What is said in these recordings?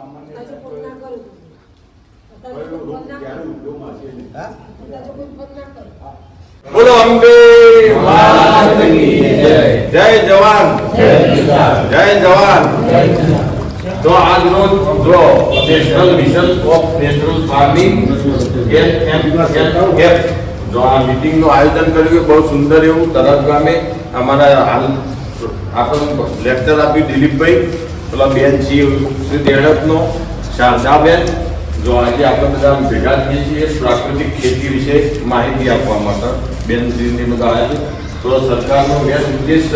સામાન્ય બોલો અંબે જય. જય જવાન. જય જવાન. તો આજનો જો national mission of national farming જો આ મીટિંગનું આયોજન કર્યું બહુ સુંદર એવું તરફ ગામે અમારા હાલ આપણને લેક્ચર આપ્યું દિલીપભાઈ. પેલા બેન છીએ શ્રી દેડકનો શારદાબેન જો આજે આપણે બધા ભેગા થઈએ છીએ, પ્રાકૃતિક ખેતી વિશે માહિતી આપવા માટે. બેન શ્રીની બધા આવ્યા છે. તો સરકારનો મેન ઉદ્દેશ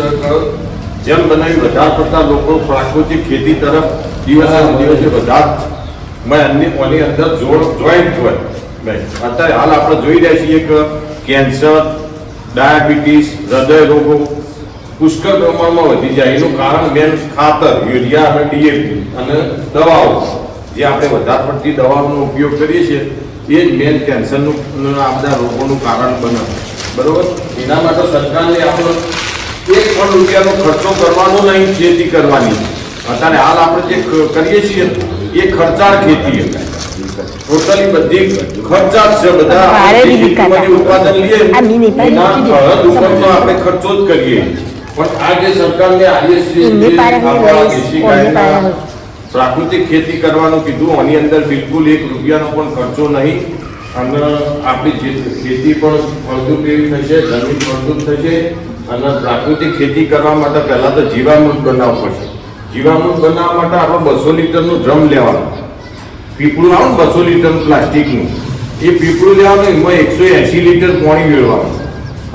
જેમ બનાવી વધારે પડતા લોકો પ્રાકૃતિક ખેતી તરફ દિવસે દિવસે વધારે. મેં અન્ય ઓની અંદર જોડ જોઈન્ટ હોય. મેં અત્યારે હાલ આપણે જોઈ રહ્યા છીએ કે કેન્સર, ડાયાબિટીસ, હૃદય રોગો પુષ્કળ પ્રમાણમાં વધી જાય. એનું કારણ મેન ખાતર યુરિયા અને ડીએપી અને દવાઓ. જે આપણે વધારે પડતી દવાઓનો ઉપયોગ કરીએ છીએ એ જ મેન કેન્સરનું આ બધા રોગોનું કારણ બને. બરોબર? એના માટે સરકારને આપણો એક પણ રૂપિયાનો ખર્ચો કરવાનો નહીં ખેતી કરવાની. અત્યારે હાલ આપણે જે કરીએ છીએ એ ખર્ચાળ ખેતી ટોટલી બધી ખર્ચા છે બધા. ઉત્પાદન લઈએ એના ઉપર તો આપણે ખર્ચો જ કરીએ. પણ આ જે સરકારને આર્યશ્રી. પ્રાકૃતિક ખેતી કરવાનું કીધું આની અંદર બિલકુલ એક રૂપિયાનો પણ ખર્ચો નહીં. અને આપણી જે ખેતી પણ ફળદ્રુપ એવી થશે જમીન ફળદ્રુપ થશે અને પ્રાકૃતિક ખેતી કરવા માટે પહેલા તો જીવામૃત બનાવવું પડશે. જીવામૃત બનાવવા માટે આપણે બસો લીટરનું ડ્રમ લેવાનું. પીપળું આવે ને બસો લીટરનું પ્લાસ્ટિકનું. એ પીપળું લેવાનું એમાં એકસો એંસી લીટર પાણી મેળવાનું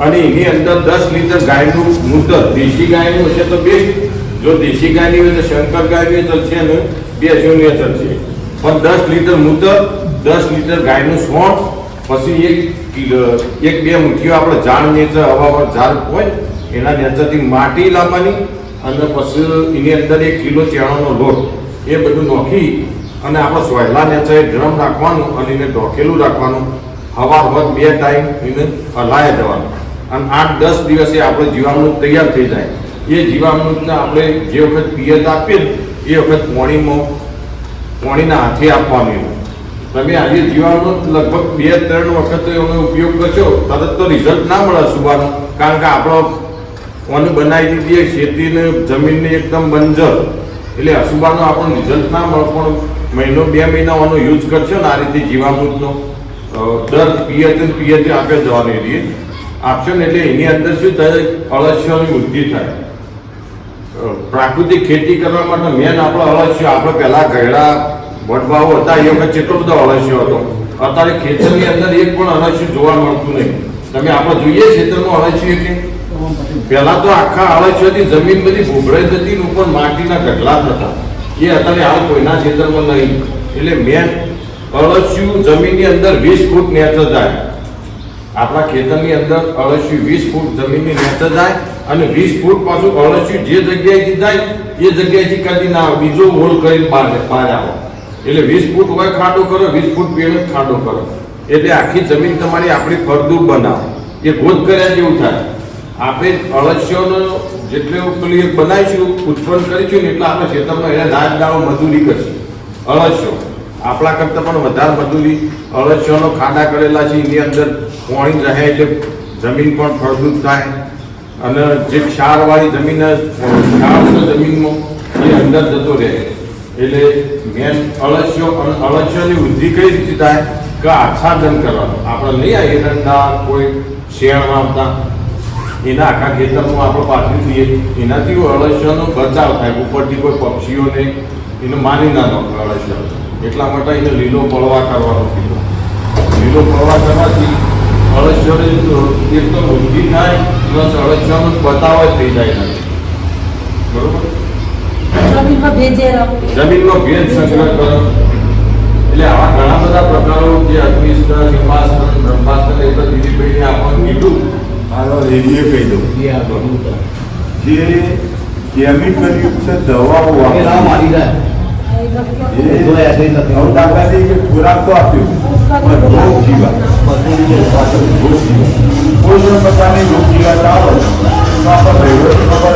અને એની અંદર દસ લીટર ગાયનું મૂતર દેશી ગાયનું હશે તો બેસ્ટ જો દેશી ગાયની હોય તો શંકર ગાયની ચાલશે અને બે શૂન્ય છે. પણ દસ લીટર મૂતર દસ લીટર ગાયનું સોણ, પછી એક એક બે મુઠ્ઠીઓ આપણે ઝાડ નેચર હવા ઝાડ હોય એના નેચરથી માટી લાવવાની અને પછી એની અંદર એક કિલો ચેણાનો લોટ. એ બધું નોખી અને આપણે સોયલા નેચર ડ્રમ રાખવાનું અને એને ઢોકેલું રાખવાનું. હવા વધ બે ટાઈમ એને હલાય જવાનું અને આઠ, દસ દિવસે આપણે જીવામૃત તૈયાર થઈ જાય. એ જીવામૃતને આપણે જે વખત પિયત આપીએ એ વખત પોણીમાં, પોણીના હાથે આપવાનું એનું તમે આજે જીવામૃત લગભગ બે ત્રણ વખત એનો ઉપયોગ કરશો, તરત તો રિઝલ્ટ ના મળે સુવાનું. કારણ કે આપણો ઓને બનાવી દીધી એ ખેતીને જમીનને એકદમ બંજર. એટલે અસુબાનો આપણને રિઝલ્ટ ના મળે, પણ મહિનો, બે મહિના ઓનો યુઝ કરશો ને આ રીતે જીવામૃતનો દર પિયત પિયત આગળ જવાની રહીએ આપશો ને એટલે એની અંદર શું થાય? અળસિયાની વૃદ્ધિ થાય. પ્રાકૃતિક ખેતી કરવા માટે મેન આપણો અળસિયો, આપણે પહેલાં ગયડા વડવાઓ હતા, એ વખત કેટલો બધો અળસિયો હતો. અત્યારે ખેતરની અંદર એક પણ અળસિયું જોવા મળતું નહીં. તમે આપણે જોઈએ ખેતરમાં અળસિયું કે? પહેલા તો આખા અળસિયાથી જમીન બધી ભૂભરાઈ જતી ને ઉપર માટીના ગઢલા થતા. એ અત્યારે હાલ કોઈના ખેતરમાં નહીં. એટલે મેન અળસિયું જમીનની અંદર વીસ ફૂટ નેચર જાય. આપણા ખેતરની અંદર અળસિયું વીસ ફૂટ જમીનની નીચે જાય અને વીસ ફૂટ પાછું અળસિયું જે જગ્યાએથી જાય એ જગ્યાએથી કદી ના આવે. બીજો હોલ કરીને બહાર બહાર આવો. એટલે વીસ ફૂટ હોય ખાડો કરો, વીસ ફૂટ પેલો ખાડો કરો. એટલે આખી જમીન તમારી આપણી ફળદ્રુપ બનાવો. એ ગોદ કર્યા જેવું થાય. આપણે અળસિયોનો જેટલું પેલી બનાવીશું, ઉત્પન્ન કરીશું ને એટલે આપણે ખેતરમાં એને રાત દાવો મજૂરી કરશું. અળસિયો. આપણા કરતાં પણ વધારે મજૂરી અળસિયાનો ખાડા કરેલા છે, એની અંદર પાણી રહે એટલે જમીન પણ ફળદ્રુપ થાય. અને જે ક્ષારવાળી જમીન ક્ષાર જમીનમાં એ અંદર જતો રહે. એટલે મેન અળસિયો, અને અળસિયાની વૃદ્ધિ કઈ રીતે થાય? કે આચ્છાદન કરવાનું. આપણે નહીં આ એરંડા કોઈ શેણ વાવતા એના આખા ખેતરમાં આપણે પાથરી દઈએ એનાથી અળસિયાનો બચાવ થાય. ઉપરથી કોઈ પક્ષીઓને એને માની ના નો અળસિયા એટલા માટે એને લીલો પળવા કરવાનો કીધો. લીલો પળવા કરવાથી અળસિયાને એક તો વૃદ્ધિ થાય પ્લસ અળસિયાનો બતાવ જ થઈ જાય નથી બરોબર? જમીનનો ભેજ સંગ્રહ કરો. એટલે આવા ઘણા બધા પ્રકારો જે અગ્નિસ્તર હિમાસ્તર બ્રહ્માસ્તર એ તો દિલીપભાઈને આપણને કીધું. મારો રેડિયો કહી દઉં. જે કેમિકલયુક્ત દવાઓ એ ખોરાક તો આપ્યો પણ રોગ જીવા કોઈ પણ પ્રકારની રોગ જીવાત આવે